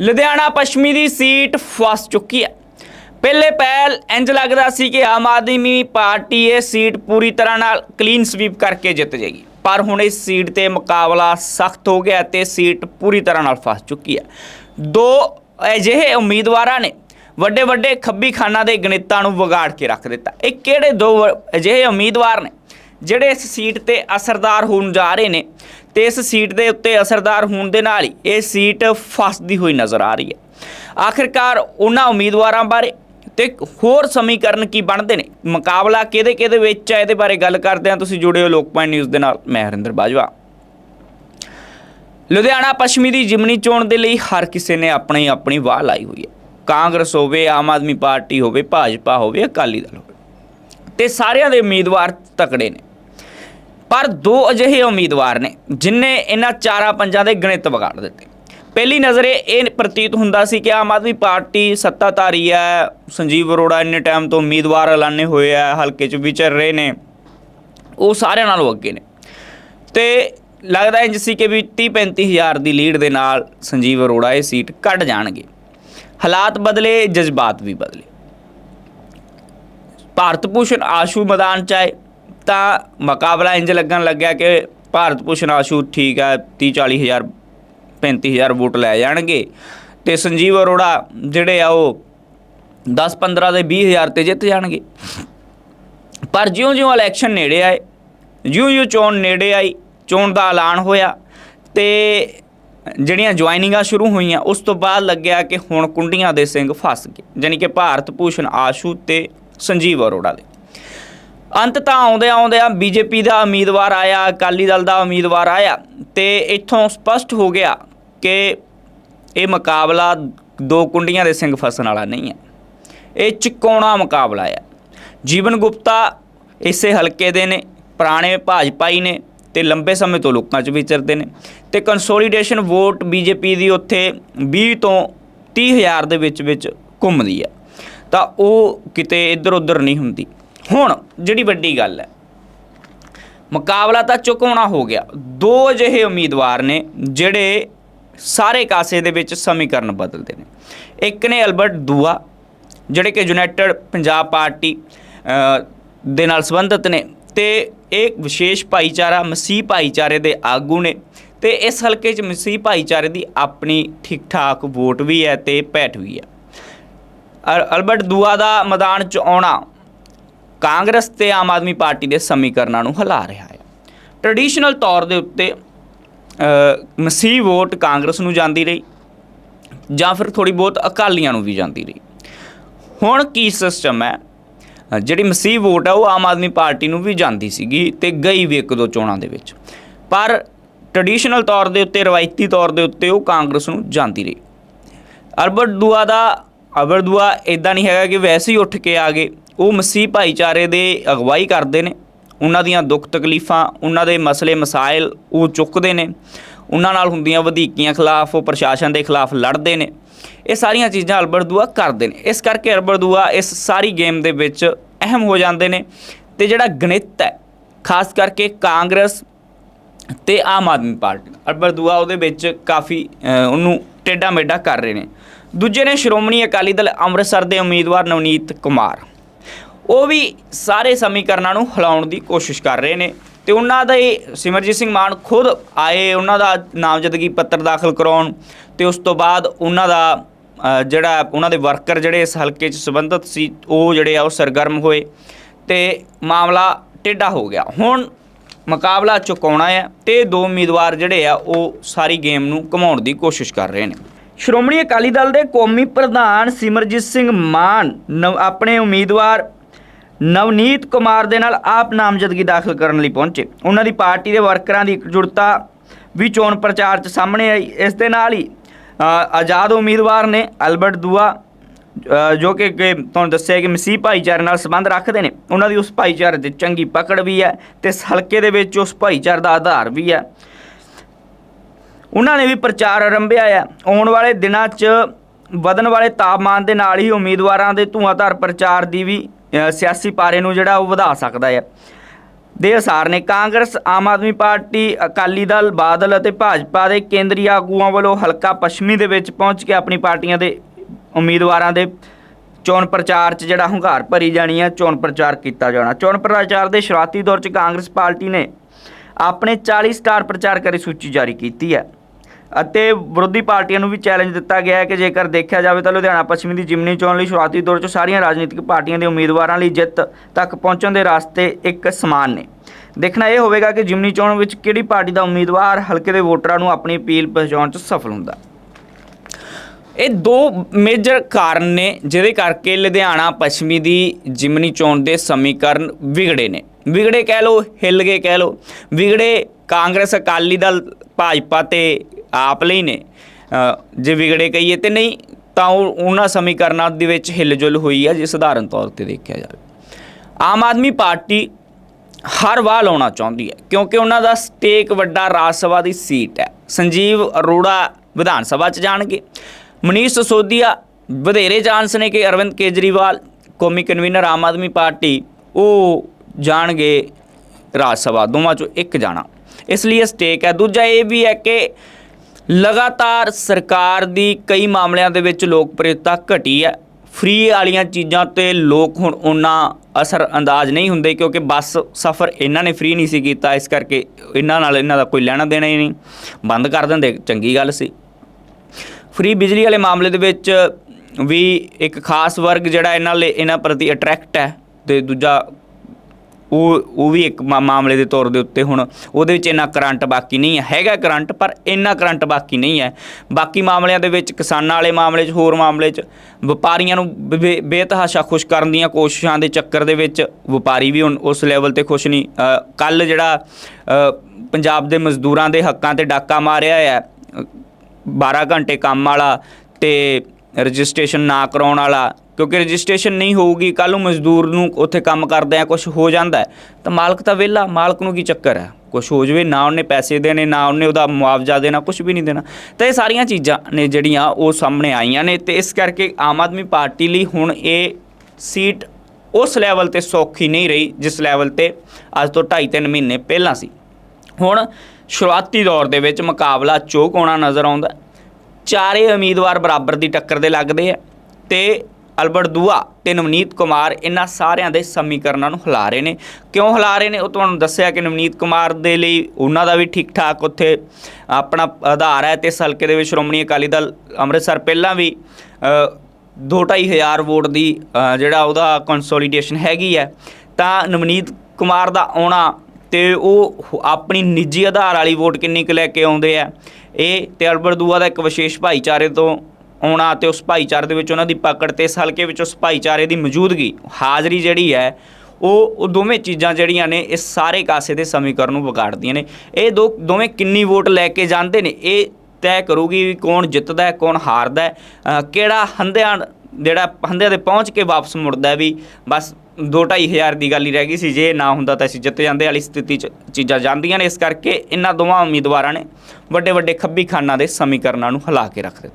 ਲੁਧਿਆਣਾ ਪੱਛਮੀ ਦੀ ਸੀਟ ਫਸ ਚੁੱਕੀ ਹੈ। ਪਹਿਲੇ ਪਹਿਲ ਇੰਜ ਲੱਗਦਾ ਸੀ ਕਿ ਆਮ ਆਦਮੀ ਪਾਰਟੀ ਇਹ ਸੀਟ ਪੂਰੀ ਤਰ੍ਹਾਂ ਨਾਲ ਕਲੀਨ ਸਵੀਪ ਕਰਕੇ ਜਿੱਤ ਜਾਏਗੀ। ਪਰ ਹੁਣ ਇਸ ਸੀਟ ਤੇ ਮੁਕਾਬਲਾ ਸਖਤ ਹੋ ਗਿਆ ਤੇ ਸੀਟ ਪੂਰੀ ਤਰ੍ਹਾਂ ਨਾਲ ਫਸ ਚੁੱਕੀ ਹੈ। ਦੋ ਅਜਿਹੇ ਉਮੀਦਵਾਰਾਂ ਨੇ ਵੱਡੇ ਵੱਡੇ ਖੱਬੀ ਖਾਨਾ ਦੇ ਗਣਿਤਾਂ ਨੂੰ ਵਿਗਾੜ ਕੇ ਰੱਖ ਦਿੱਤਾ। ਇਹ ਕਿਹੜੇ ਦੋ ਵ- ਅਜਿਹੇ ਉਮੀਦਵਾਰ ਨੇ? ਜਿਹੜੇ ਇਸ ਸੀਟ ਤੇ ਅਸਰਦਾਰ ਹੋਣ ਜਾ ਰਹੇ ਨੇ ਤੇ ਇਸ ਸੀਟ ਦੇ ਉੱਤੇ ਅਸਰਦਾਰ ਹੋਣ ਦੇ ਨਾਲ ਹੀ ਇਹ ਸੀਟ ਫਸਦੀ ਹੋਈ ਨਜ਼ਰ ਆ ਰਹੀ ਹੈ। ਆਖਿਰਕਾਰ ਉਹਨਾਂ ਉਮੀਦਵਾਰਾਂ ਬਾਰੇ ਤੇ ਹੋਰ ਸਮੀਕਰਨ ਕੀ ਬਣਦੇ ਨੇ? ਮੁਕਾਬਲਾ ਕਿਹਦੇ ਕਿਹਦੇ ਵਿੱਚ ਹੈ? ਇਹਦੇ ਬਾਰੇ ਗੱਲ ਕਰਦੇ ਹਾਂ। ਤੁਸੀਂ ਜੁੜੇ ਹੋ ਲੋਕਪਾਲ ਨਿਊਜ਼ ਦੇ ਨਾਲ। ਮੈਂ ਹਰਿੰਦਰ ਬਾਜਵਾ। ਲੁਧਿਆਣਾ ਪੱਛਮੀ ਦੀ ਜਿਮਨੀ ਚੋਣ ਦੇ ਲਈ ਹਰ ਕਿਸੇ ਨੇ ਆਪਣੀ ਆਪਣੀ ਵਾਹ ਲਾਈ ਹੋਈ ਹੈ। ਕਾਂਗਰਸ ਹੋਵੇ, ਆਮ ਆਦਮੀ ਪਾਰਟੀ ਹੋਵੇ, ਭਾਜਪਾ ਹੋਵੇ, ਅਕਾਲੀ ਦਲ ਹੋਵੇ। ਤੇ ਸਾਰਿਆਂ ਦੇ ਉਮੀਦਵਾਰ ਤਕੜੇ ਨੇ। ਪਰ ਦੋ ਅਜਿਹੇ ਉਮੀਦਵਾਰ ਨੇ ਜਿਨ੍ਹਾਂ ਇਹਨਾਂ ਚਾਰਾਂ ਪੰਜਾਂ ਦੇ ਗਣਿਤ ਵਿਗਾੜ ਦਿੱਤੇ। ਪਹਿਲੀ ਨਜ਼ਰੇ ਇਹ ਪ੍ਰਤੀਤ ਹੁੰਦਾ ਸੀ ਕਿ ਆਮ ਆਦਮੀ ਪਾਰਟੀ ਸੱਤਾਧਾਰੀ ਹੈ, ਸੰਜੀਵ ਅਰੋੜਾ ਇੰਨੇ ਟਾਈਮ ਤੋਂ ਉਮੀਦਵਾਰ ਐਲਾਨੇ ਹੋਏ ਆ, ਹਲਕੇ 'ਚ ਵਿਚਰ ਰਹੇ ਨੇ, ਉਹ ਸਾਰਿਆਂ ਨਾਲੋਂ ਅੱਗੇ ਨੇ। ਤੇ ਲੱਗਦਾ ਇੰਜ ਸੀ ਕਿ ਵੀ 30 35 ਹਜ਼ਾਰ ਦੀ ਲੀਡ ਦੇ ਨਾਲ ਸੰਜੀਵ ਅਰੋੜਾ ਇਹ ਸੀਟ ਕੱਢ ਜਾਣਗੇ। ਹਾਲਾਤ ਬਦਲੇ, ਜਜ਼ਬਾਤ ਵੀ ਬਦਲੇ। ਭਾਰਤ ਭੂਸ਼ਣ ਆਸ਼ੂ ਮੈਦਾਨ ਚ ਆਏ। ਤਾਂ ਮੁਕਾਬਲਾ ਇੰਜ ਲੱਗਣ ਲੱਗਿਆ ਕਿ ਭਾਰਤ ਭੂਸ਼ਣ ਆਸ਼ੂ ਠੀਕ ਹੈ 30 40 ਹਜ਼ਾਰ 35 ਹਜ਼ਾਰ ਵੋਟ ਲੈ ਜਾਣਗੇ। ਤੇ ਸੰਜੀਵ ਅਰੋੜਾ ਜਿਹੜੇ ਆ ਉਹ 10 15 ਦੇ 20 ਹਜ਼ਾਰ ਤੇ ਜਿੱਤ ਜਾਣਗੇ। ਪਰ ਜਿਉਂ-ਜਿਉਂ ਇਲੈਕਸ਼ਨ ਨੇੜੇ ਆਏ, ਜਿਉਂ-ਜਿਉਂ ਚੋਣ ਨੇੜੇ ਆਈ, ਚੋਣ ਦਾ ਐਲਾਨ ਹੋਇਆ, ਤੇ ਜਿਹੜੀਆਂ ਜੁਆਇਨਿੰਗਾਂ ਸ਼ੁਰੂ ਹੋਈਆਂ, ਉਸ ਤੋਂ ਬਾਅਦ ਲੱਗਿਆ ਕਿ ਹੁਣ ਕੁੰਡੀਆਂ ਦੇ ਸਿੰਘ ਫਸ ਗਏ। ਯਾਨੀ ਕਿ ਭਾਰਤ ਭੂਸ਼ਣ ਆਸ਼ੂ ਤੇ ਸੰਜੀਵ ਅਰੋੜਾ ਦੇ। ਅੰਤ ਤਾਂ ਆਉਂਦੇ ਆਉਂਦੇ ਆ ਬੀਜੇਪੀ ਦਾ ਉਮੀਦਵਾਰ ਆਇਆ, ਅਕਾਲੀ ਦਲ ਦਾ ਉਮੀਦਵਾਰ ਆਇਆ ਤੇ ਇੱਥੋਂ ਸਪਸ਼ਟ ਹੋ ਗਿਆ ਕਿ ਇਹ ਮੁਕਾਬਲਾ ਦੋ ਕੁੰਡੀਆਂ ਦੇ ਸਿੰਘ ਫਸਣ ਵਾਲਾ ਨਹੀਂ ਹੈ। ਇਹ ਚਿਕੌਣਾ ਮੁਕਾਬਲਾ ਹੈ। ਜੀਵਨ ਗੁਪਤਾ ਇਸੇ ਹਲਕੇ ਦੇ ਨੇ, ਪੁਰਾਣੇ ਭਾਜਪਾਈ ਨੇ ਤੇ ਲੰਬੇ ਸਮੇਂ ਤੋਂ ਲੋਕਾਂ 'ਚ ਵਿਚਰਦੇ ਨੇ ਤੇ ਕੰਸੋਲੀਡੇਸ਼ਨ ਵੋਟ ਬੀਜੇਪੀ ਦੀ ਉੱਥੇ 20 ਤੋਂ 30 ਹਜ਼ਾਰ ਦੇ ਵਿੱਚ ਵਿੱਚ ਘੁੰਮਦੀ ਹੈ। ਤਾਂ ਉਹ ਕਿਤੇ ਇੱਧਰ ਉੱਧਰ ਨਹੀਂ ਹੁੰਦੀ। ਹੁਣ ਜਿਹੜੀ ਵੱਡੀ ਗੱਲ ਹੈ, ਮੁਕਾਬਲਾ ਤਾਂ ਚੁਕਾਉਣਾ ਹੋ ਗਿਆ। ਦੋ ਅਜਿਹੇ ਉਮੀਦਵਾਰ ਨੇ ਜਿਹੜੇ ਸਾਰੇ ਕਾਸੇ ਦੇ ਵਿੱਚ ਸਮੀਕਰਨ ਬਦਲਦੇ ਨੇ। ਇੱਕ ਨੇ ਅਲਬਰਟ ਦੂਆ, ਜਿਹੜੇ ਕਿ ਯੂਨਾਈਟਿਡ ਪੰਜਾਬ ਪਾਰਟੀ ਦੇ ਨਾਲ ਸੰਬੰਧਿਤ ਨੇ ਤੇ ਇਹ ਵਿਸ਼ੇਸ਼ ਭਾਈਚਾਰਾ ਮਸੀਹ ਭਾਈਚਾਰੇ ਦੇ ਆਗੂ ਨੇ ਤੇ ਇਸ ਹਲਕੇ 'ਚ ਮਸੀਹ ਭਾਈਚਾਰੇ ਦੀ ਆਪਣੀ ਠੀਕ ਠਾਕ ਵੋਟ ਵੀ ਹੈ ਤੇ ਪੈਠ ਵੀ ਹੈ। ਅਲਬਰਟ ਦੂਆ ਦਾ ਮੈਦਾਨ 'ਚ ਆਉਣਾ ਕਾਂਗਰਸ ਤੇ ਆਮ ਆਦਮੀ ਪਾਰਟੀ ਦੇ ਸਮੀਕਰਨਾਂ ਨੂੰ ਹਿਲਾ ਰਿਹਾ ਹੈ। ਟ੍ਰੈਡੀਸ਼ਨਲ ਤੌਰ ਦੇ ਉੱਤੇ ਮਸੀਹ ਵੋਟ ਕਾਂਗਰਸ ਨੂੰ ਜਾਂਦੀ ਰਹੀ, ਜਾਂ ਫਿਰ ਥੋੜੀ ਬਹੁਤ ਅਕਾਲੀਆਂ ਨੂੰ ਵੀ ਜਾਂਦੀ ਰਹੀ। ਹੁਣ ਕੀ ਸਿਸਟਮ ਹੈ? ਜਿਹੜੀ ਮਸੀਹ ਵੋਟ ਹੈ ਉਹ ਆਮ ਆਦਮੀ ਪਾਰਟੀ ਨੂੰ ਵੀ ਜਾਂਦੀ ਸੀਗੀ ਤੇ ਗਈ ਵੀ ਇੱਕ ਦੋ ਚੋਣਾਂ ਦੇ ਵਿੱਚ। ਪਰ ਟ੍ਰੈਡੀਸ਼ਨਲ ਤੌਰ ਦੇ ਉੱਤੇ, ਰਵਾਇਤੀ ਤੌਰ ਦੇ ਉੱਤੇ ਉਹ ਕਾਂਗਰਸ ਨੂੰ ਜਾਂਦੀ ਰਹੀ। ਅਰਬਰਟ ਦੂਆ ਦਾ ਅਰਬਰਟ ਦੂਆ ਇਦਾਂ ਨਹੀਂ ਹੈਗਾ ਕਿ ਵੈਸੇ ਹੀ ਉੱਠ ਕੇ ਆ ਗਏ। ਉਹ ਮਸੀਹ ਭਾਈਚਾਰੇ ਦੇ ਅਗਵਾਈ ਕਰਦੇ ਨੇ। ਉਹਨਾਂ ਦੀਆਂ ਦੁੱਖ ਤਕਲੀਫਾਂ, ਉਹਨਾਂ ਦੇ ਮਸਲੇ ਮਸਾਇਲ ਉਹ ਚੁੱਕਦੇ ਨੇ। ਉਹਨਾਂ ਨਾਲ ਹੁੰਦੀਆਂ ਵਧੀਕੀਆਂ ਖਿਲਾਫ, ਉਹ ਪ੍ਰਸ਼ਾਸਨ ਦੇ ਖਿਲਾਫ ਲੜਦੇ ਨੇ। ਇਹ ਸਾਰੀਆਂ ਚੀਜ਼ਾਂ ਅਲਬਰਟ ਦੂਆ ਕਰਦੇ ਨੇ। ਇਸ ਕਰਕੇ ਅਲਬਰਟ ਦੂਆ ਇਸ ਸਾਰੀ ਗੇਮ ਦੇ ਵਿੱਚ ਅਹਿਮ ਹੋ ਜਾਂਦੇ ਨੇ ਤੇ ਜਿਹੜਾ ਗਣਿਤ ਹੈ, ਖਾਸ ਕਰਕੇ ਕਾਂਗਰਸ ਤੇ ਆਮ ਆਦਮੀ ਪਾਰਟੀ ਅਰਬਰ ਦੂਆ ਉਹਦੇ ਵਿੱਚ ਕਾਫੀ ਉਹਨੂੰ ਟੇਡਾ ਮੇਡਾ ਕਰ ਰਹੇ ਨੇ। ਦੂਜੇ ਨੇ ਸ਼੍ਰੋਮਣੀ ਅਕਾਲੀ ਦਲ ਅੰਮ੍ਰਿਤਸਰ ਦੇ ਉਮੀਦਵਾਰ ਨਵਨੀਤ ਕੁਮਾਰ। ਉਹ ਵੀ ਸਾਰੇ ਸਮੀਕਰਨਾਂ ਨੂੰ ਹਿਲਾਉਣ ਦੀ ਕੋਸ਼ਿਸ਼ ਕਰ ਰਹੇ ਨੇ ਤੇ ਉਹਨਾਂ ਦਾ ਇਹ ਸਿਮਰਜੀਤ ਸਿੰਘ ਮਾਨ ਖੁਦ ਆਏ, ਉਹਨਾਂ ਦਾ ਨਾਮਜ਼ਦਗੀ ਪੱਤਰ ਦਾਖਲ ਕਰਾਉਣ ਤੇ ਉਸ ਤੋਂ ਬਾਅਦ ਉਹਨਾਂ ਦਾ ਜਿਹੜਾ ਉਹਨਾਂ ਦੇ ਵਰਕਰ ਜਿਹੜੇ ਇਸ ਹਲਕੇ 'ਚ ਸੰਬੰਧਿਤ ਸੀ, ਉਹ ਜਿਹੜੇ ਆ ਉਹ ਸਰਗਰਮ ਹੋਏ ਤੇ ਮਾਮਲਾ ਟੇਢਾ ਹੋ ਗਿਆ। ਹੁਣ ਮੁਕਾਬਲਾ ਚੁਕਾਉਣਾ ਹੈ ਤੇ ਦੋ ਉਮੀਦਵਾਰ ਜਿਹੜੇ ਆ, ਉਹ ਸਾਰੀ ਗੇਮ ਨੂੰ ਘਮਾਉਣ ਦੀ ਕੋਸ਼ਿਸ਼ ਕਰ ਰਹੇ ਨੇ। ਸ਼੍ਰੋਮਣੀ ਅਕਾਲੀ ਦਲ ਦੇ ਕੌਮੀ ਪ੍ਰਧਾਨ ਸਿਮਰਜੀਤ ਸਿੰਘ ਮਾਨ ਨਵ- ਆਪਣੇ ਉਮੀਦਵਾਰ ਨਵਨੀਤ ਕੁਮਾਰ ਦੇ ਨਾਲ ਆਪ ਨਾਮਜ਼ਦਗੀ ਦਾਖਲ ਕਰਨ ਲਈ ਪਹੁੰਚੇ। ਉਹਨਾਂ ਦੀ ਪਾਰਟੀ ਦੇ ਵਰਕਰਾਂ ਦੀ ਇਕਜੁੱਟਤਾ ਵੀ ਚੋਣ ਪ੍ਰਚਾਰ 'ਚ ਸਾਹਮਣੇ ਆਈ। ਇਸ ਦੇ ਨਾਲ ਹੀ ਆਜ਼ਾਦ ਉਮੀਦਵਾਰ ਨੇ ਅਲਬਰਟ ਦੂਆ ਜੋ ਕਿ ਤੁਹਾਨੂੰ ਦੱਸਿਆ ਕਿ ਮਸੀਹ ਭਾਈਚਾਰੇ ਨਾਲ ਸੰਬੰਧ ਰੱਖਦੇ ਨੇ, ਉਹਨਾਂ ਦੀ ਉਸ ਭਾਈਚਾਰੇ ਤੇ ਚੰਗੀ ਪਕੜ ਵੀ ਹੈ ਤੇ ਹਲਕੇ ਦੇ ਵਿੱਚ ਉਸ ਭਾਈਚਾਰੇ ਦਾ ਆਧਾਰ ਵੀ ਹੈ। ਉਹਨਾਂ ਨੇ ਵੀ ਪ੍ਰਚਾਰ ਆਰੰਭਿਆ ਹੈ ਆਉਣ ਵਾਲੇ ਦਿਨਾਂ 'ਚ ਵਧਣ ਵਾਲੇ ਤਾਪਮਾਨ ਦੇ ਨਾਲ ਹੀ ਉਮੀਦਵਾਰਾਂ ਦੇ ਧੂਆਂਧਾਰ ਪ੍ਰਚਾਰ ਦੀ ਵੀ ਸਿਆਸੀ ਪਾਰੇ ਨੂੰ ਜਿਹੜਾ ਉਹ ਵਧਾ ਸਕਦਾ ਹੈ। ਦੇ ਅਸਾਰ ਨੇ ਕਾਂਗਰਸ, ਆਮ ਆਦਮੀ ਪਾਰਟੀ, ਅਕਾਲੀ ਦਲ, ਬਾਦਲ ਅਤੇ ਭਾਜਪਾ ਦੇ ਕੇਂਦਰੀ ਆਗੂਆਂ ਵੱਲੋਂ ਹਲਕਾ ਪੱਛਮੀ ਦੇ ਵਿੱਚ ਪਹੁੰਚ ਕੇ ਆਪਣੀ ਪਾਰਟੀਆਂ ਦੇ ਉਮੀਦਵਾਰਾਂ ਦੇ ਚੋਣ ਪ੍ਰਚਾਰ 'ਚ ਜਿਹੜਾ ਹੁੰਗਾਰ ਭਰੀ ਜਾਣੀ ਹੈ, ਚੋਣ ਪ੍ਰਚਾਰ ਕੀਤਾ ਜਾਣਾ। ਚੋਣ ਪ੍ਰਚਾਰ ਦੇ ਸ਼ੁਰੂਆਤੀ ਦੌਰ 'ਚ ਕਾਂਗਰਸ ਪਾਰਟੀ ਨੇ ਆਪਣੇ 40 ਸਟਾਰ ਪ੍ਰਚਾਰਕਾਰੀ ਸੂਚੀ ਜਾਰੀ ਕੀਤੀ ਹੈ। ਅਤੇ ਵਿਰੋਧੀ ਪਾਰਟੀਆਂ ਨੂੰ ਵੀ ਚੈਲੰਜ ਦਿੱਤਾ ਗਿਆ ਹੈ ਕਿ ਜੇਕਰ ਦੇਖਿਆ ਜਾਵੇ ਤਾਂ ਲੁਧਿਆਣਾ ਪੱਛਮੀ ਦੀ ਜਿਮਨੀ ਚੋਣ ਲਈ ਸ਼ੁਰੂਆਤੀ ਦੌਰ 'ਚ ਸਾਰੀਆਂ ਰਾਜਨੀਤਿਕ ਪਾਰਟੀਆਂ ਦੇ ਉਮੀਦਵਾਰਾਂ ਲਈ ਜਿੱਤ ਤੱਕ ਪਹੁੰਚਣ ਦੇ ਰਸਤੇ ਇੱਕ ਸਮਾਨ ਨੇ। ਦੇਖਣਾ ਇਹ ਹੋਵੇਗਾ ਕਿ ਜਿਮਨੀ ਚੋਣ ਵਿੱਚ ਕਿਹੜੀ ਪਾਰਟੀ ਦਾ ਉਮੀਦਵਾਰ ਹਲਕੇ ਦੇ ਵੋਟਰਾਂ ਨੂੰ ਆਪਣੀ ਅਪੀਲ ਪਹੁੰਚਾਉਣ 'ਚ ਸਫਲ ਹੁੰਦਾ। ਇਹ ਦੋ ਮੇਜਰ ਕਾਰਨ ਨੇ, ਜਿਹਦੇ ਕਰਕੇ ਲੁਧਿਆਣਾ ਪੱਛਮੀ ਦੀ ਜਿਮਨੀ ਚੋਣ ਦੇ ਸਮੀਕਰਨ ਵਿਗੜੇ ਨੇ। ਵਿਗੜੇ ਕਹਿ ਲੋ ਹਿੱਲ ਗਏ ਕਹਿ ਲੋ ਵਿਗੜੇ ਕਾਂਗਰਸ, ਅਕਾਲੀ ਦਲ, ਭਾਜਪਾ ਤੇ ਆਪ ਲਈ ਨੇ। ਜੇ ਵਿਗੜੇ ਕਹੀਏ ਤੇ ਨਹੀਂ, ਤਾਂ ਉਹ ਉਹਨਾਂ ਸਮੀਕਰਨਾਂ ਦੇ ਵਿੱਚ ਹਿਲਜੁਲ ਹੋਈ ਹੈ ਜੇ ਸਧਾਰਨ ਤੌਰ ਤੇ ਦੇਖਿਆ ਜਾਵੇ। ਆਮ ਆਦਮੀ ਪਾਰਟੀ ਹਰ ਵਾਰ ਲਾਉਣਾ ਚਾਹੁੰਦੀ ਹੈ, ਕਿਉਂਕਿ ਉਹਨਾਂ ਦਾ ਸਟੇਕ ਵੱਡਾ ਰਾਜ ਸਭਾ ਦੀ ਸੀਟ ਹੈ। ਸੰਜੀਵ ਅਰੋੜਾ ਵਿਧਾਨ ਸਭਾ 'ਚ ਜਾਣਗੇ। ਮਨੀਸ਼ ਸਸੋਦੀਆ ਵਧੇਰੇ ਚਾਂਸ ਨੇ ਕਿ ਅਰਵਿੰਦ ਕੇਜਰੀਵਾਲ, ਕੌਮੀ ਕਨਵੀਨਰ ਆਮ ਆਦਮੀ ਪਾਰਟੀ, ਉਹ ਜਾਣਗੇ ਰਾਜ ਸਭਾ, ਦੋਵਾਂ 'ਚੋਂ ਇੱਕ ਜਾਣਾ। ਇਸ ਲਈ ਇਹ ਸਟੇਕ ਹੈ। ਦੂਜਾ ਇਹ ਵੀ ਹੈ ਕਿ ਲਗਾਤਾਰ ਸਰਕਾਰ ਦੀ ਕਈ ਮਾਮਲਿਆਂ ਦੇ ਵਿੱਚ ਲੋਕਪ੍ਰਿਯਤਾ ਘਟੀ ਹੈ। ਫ੍ਰੀ ਵਾਲੀਆਂ ਚੀਜ਼ਾਂ ਤੇ ਲੋਕ ਹੁਣ ਉਹਨਾਂ ਅਸਰ ਅੰਦਾਜ਼ ਨਹੀਂ ਹੁੰਦੇ ਕਿਉਂਕਿ ਬੱਸ ਸਫ਼ਰ ਇਹਨਾਂ ਨੇ ਫ੍ਰੀ ਨਹੀਂ ਸੀ ਕੀਤਾ। ਇਸ ਕਰਕੇ ਇਹਨਾਂ ਨਾਲ ਇਹਨਾਂ ਦਾ ਕੋਈ ਲੈਣਾ ਦੇਣਾ ਹੀ ਨਹੀਂ। ਬੰਦ ਕਰ ਦਿੰਦੇ, ਚੰਗੀ ਗੱਲ ਸੀ। ਫ੍ਰੀ ਬਿਜਲੀ ਵਾਲੇ ਮਾਮਲੇ ਦੇ ਵਿੱਚ ਵੀ ਇੱਕ ਖਾਸ ਵਰਗ ਜਿਹੜਾ ਇਹਨਾਂ ਲਈ, ਇਹਨਾਂ ਪ੍ਰਤੀ ਅਟਰੈਕਟ ਹੈ ਤੇ ਦੂਜਾ ਉਹ ਉਹ ਵੀ ਇੱਕ ਮਾ- ਮਾਮਲੇ ਦੇ ਤੌਰ ਦੇ ਉੱਤੇ ਹੁਣ ਉਹਦੇ ਵਿੱਚ ਇੰਨਾ ਕਰੰਟ ਬਾਕੀ ਨਹੀਂ ਹੈ। ਹੈਗਾ ਕਰੰਟ ਪਰ ਇੰਨਾ ਕਰੰਟ ਬਾਕੀ ਨਹੀਂ ਹੈ। ਬਾਕੀ ਮਾਮਲਿਆਂ ਦੇ ਵਿੱਚ ਕਿਸਾਨਾਂ ਵਾਲੇ ਮਾਮਲੇ 'ਚ ਹੋਰ ਮਾਮਲੇ 'ਚ ਵਪਾਰੀਆਂ ਨੂੰ ਬੇ- ਬੇਤਹਾਸ਼ਾ ਖੁਸ਼ ਕਰਨ ਦੀਆਂ ਕੋਸ਼ਿਸ਼ਾਂ ਦੇ ਚੱਕਰ ਦੇ ਵਿੱਚ ਵਪਾਰੀ ਵੀ ਹੁਣ ਉਸ ਲੈਵਲ ਤੇ ਖੁਸ਼ ਨਹੀਂ। ਕੱਲ ਜਿਹੜਾ ਪੰਜਾਬ ਦੇ ਮਜ਼ਦੂਰਾਂ ਦੇ ਹੱਕਾਂ ਤੇ ਡਾਕਾ ਮਾਰਿਆ ਹੈ ਅ, 12 ਘੰਟੇ ਕੰਮ ਵਾਲਾ ਤੇ ਰਜਿਸਟ੍ਰੇਸ਼ਨ ਨਾ ਕਰਾਉਣ ਵਾਲਾ ਕਿਉਂਕਿ ਰਜਿਸਟ੍ਰੇਸ਼ਨ ਨਹੀਂ ਹੋਊਗੀ ਕੱਲ ਨੂੰ ਮਜ਼ਦੂਰ ਨੂੰ ਉੱਥੇ ਕੰਮ ਕਰਦੇ ਆ ਕੁਝ ਹੋ ਜਾਂਦਾ ਤਾਂ ਮਾਲਕ ਤਾਂ ਵਿਹਲਾ, ਮਾਲਕ ਨੂੰ ਕੀ ਚੱਕਰ ਹੈ? ਕੁਝ ਹੋ ਜਵੇ, ਨਾ ਉਹਨੇ ਪੈਸੇ ਦੇਣੇ, ਨਾ ਉਹਨੇ ਉਹਦਾ ਮੁਆਵਜ਼ਾ ਦੇਣਾ ਕੁਝ ਵੀ ਨਹੀਂ ਦੇਣਾ। ਤਾਂ ਇਹ ਸਾਰੀਆਂ ਚੀਜ਼ਾਂ ਨੇ ਜਿਹੜੀਆਂ ਉਹ ਸਾਹਮਣੇ ਆਈਆਂ ਨੇ ਤੇ ਇਸ ਕਰਕੇ ਆਮ ਆਦਮੀ ਪਾਰਟੀ ਲਈ ਹੁਣ ਇਹ ਸੀਟ ਉਸ ਲੈਵਲ ਤੇ ਸੌਖੀ ਨਹੀਂ ਰਹੀ, ਜਿਸ ਲੈਵਲ ਤੇ ਅੱਜ ਤੋਂ 2.5-3 ਮਹੀਨੇ ਪਹਿਲਾਂ ਸੀ। ਹੁਣ ਸ਼ੁਰੂਆਤੀ ਦੌਰ ਦੇ ਵਿੱਚ ਮੁਕਾਬਲਾ ਚੋਕ ਹੋਣਾ ਨਜ਼ਰ ਆਉਂਦਾ ਚਾਰੇ ਉਮੀਦਵਾਰ ਬਰਾਬਰ ਦੀ ਟੱਕਰ ਦੇ ਲੱਗਦੇ ਆ ਤੇ ਅਲਬਰਟ ਦੂਆ ਤੇ ਨਵਨੀਤ ਕੁਮਾਰ ਇਹਨਾਂ ਸਾਰਿਆਂ ਦੇ ਸਮੀਕਰਨਾਂ ਨੂੰ ਹਿਲਾ ਰਹੇ ਨੇ। ਕਿਉਂ ਹਿਲਾ ਰਹੇ ਨੇ? ਉਹ ਤੁਹਾਨੂੰ ਦੱਸਿਆ ਕਿ ਨਵਨੀਤ ਕੁਮਾਰ ਦੇ ਲਈ ਉਹਨਾਂ ਦਾ ਵੀ ਠੀਕ ਠਾਕ ਉੱਥੇ ਆਪਣਾ ਆਧਾਰ ਹੈ ਤੇ ਇਸ ਹਲਕੇ ਦੇ ਵਿੱਚ ਸ਼੍ਰੋਮਣੀ ਅਕਾਲੀ ਦਲ ਅੰਮ੍ਰਿਤਸਰ ਪਹਿਲਾਂ ਵੀ ਅ, ਦੋ ਢਾਈ ਹਜ਼ਾਰ ਵੋਟ ਦੀ ਜਿਹੜਾ ਉਹਦਾ ਕੰਸੋਲੀਡੇਸ਼ਨ ਹੈਗੀ ਹੈ। ਤਾਂ ਨਵਨੀਤ ਕੁਮਾਰ ਦਾ ਆਉਣਾ ਤੇ ਉਹ ਆਪਣੀ ਨਿੱਜੀ ਆਧਾਰ ਵਾਲੀ ਵੋਟ ਕਿੰਨੀ ਕੁ ਲੈ ਕੇ ਆਉਂਦੇ ਆ ਇਹ ਤੇ ਅਲਬਰਦੂਆ ਦਾ ਇੱਕ ਵਿਸ਼ੇਸ਼ ਭਾਈਚਾਰੇ ਤੋਂ ਆਉਣਾ ਤੇ ਉਸ ਭਾਈਚਾਰੇ ਦੇ ਵਿੱਚ ਉਹਨਾਂ ਦੀ ਪਕੜ ਤੇ ਇਸ ਹਲਕੇ ਵਿੱਚ ਉਸ ਭਾਈਚਾਰੇ ਦੀ ਮੌਜੂਦਗੀ, ਹਾਜ਼ਰੀ ਜਿਹੜੀ ਹੈ, ਉਹ ਉਹ ਦੋਵੇਂ ਚੀਜ਼ਾਂ ਜਿਹੜੀਆਂ ਨੇ, ਇਹ ਸਾਰੇ ਕਾਸੇ ਦੇ ਸਮੀਕਰਨ ਨੂੰ ਵਿਗਾੜਦੀਆਂ ਨੇ। ਇਹ ਦੋ, ਦੋਵੇਂ ਕਿੰਨੀ ਵੋਟ ਲੈ ਕੇ ਜਾਂਦੇ ਨੇ, ਇਹ ਤੈਅ ਕਰੂਗੀ ਵੀ ਕੌਣ ਜਿੱਤਦਾ ਹੈ, ਕੌਣ ਹਾਰਦਾ ਹੈ। ਕਿਹੜਾ ਹੰਦਿਆਂ ਜਿਹੜਾ ਹੰਦਿਆਂ ਦੇ ਪਹੁੰਚ ਕੇ ਵਾਪਸ ਮੁੜਦਾ ਵੀ ਬਸ ਦੋ ਢਾਈ ਹਜ਼ਾਰ ਦੀ ਗੱਲ ਹੀ ਰਹਿ ਗਈ ਸੀ, ਜੇ ਨਾ ਹੁੰਦਾ ਤਾਂ ਅਸੀਂ ਜਿੱਤ ਜਾਂਦੇ, ਵਾਲੀ ਸਥਿਤੀ 'ਚ ਚੀਜ਼ਾਂ ਜਾਂਦੀਆਂ ਨੇ। ਇਸ ਕਰਕੇ ਇਹਨਾਂ ਦੋਵਾਂ ਉਮੀਦਵਾਰਾਂ ਨੇ ਵੱਡੇ ਵੱਡੇ ਖੱਬੀ ਖਾਨਾਂ ਦੇ ਸਮੀਕਰਨਾਂ ਨੂੰ ਹਿਲਾ ਕੇ ਰੱਖ ਦਿੱਤਾ।